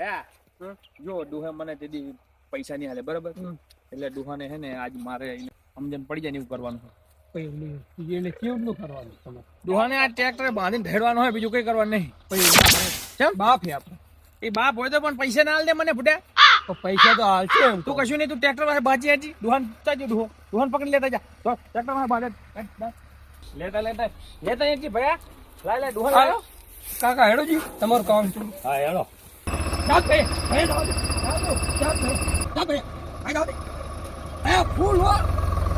હયા જો ડુહે મને તે દી પૈસા નહીં હાલે બરાબર. એટલે ડુહાને હે ને આજ મારે સમજણ પડી જાય ને એવું કરવાનું એટલે કેવું કરવાનું તમારે ડુહાને આ ટ્રેક્ટર બાંધીને ઢેડવાનું હોય બીજું કઈ કરવાનું નહીં. કેમ બાપ હે આપણે એ બાપ હોય તો પણ પૈસા ના હાલ દે મને ફૂટ્યા તો પૈસા તો હાલશે એમ તું. કશું નહીં તું ટ્રેક્ટર પાસે બાજી હતી દુહાન તાજો ડુહો દુહાન પકડી લેતા જા. તો ટ્રેક્ટર પાસે બાંધે લેતા લેતા. લેતા અહીંથી ભયા. લાય લાય ડુહાન કાકા હેડોજી તમારું કામ શું હા હેડો. ચાલ ભાઈ ભાઈ જાઓ દે. ચાલ દો. ચાલ ભાઈ ચાલ ભાઈ ભાઈ જાઓ દે. એ ફૂલ હો.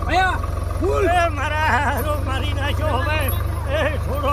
ભયા ફૂલ. મારા હારો મારી નાખ્યો હવે. એ છોડો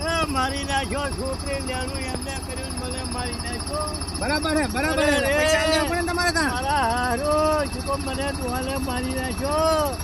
મારી નાખ્યો છોકરી લેણું એમને કર્યું મને મારી નાખ્યો. બરાબર હે બરાબર હે પૈસા લેવા પડે તમારે ત્યાં? હારો ચૂકો મને તું હાલે મારી નાખ્યો.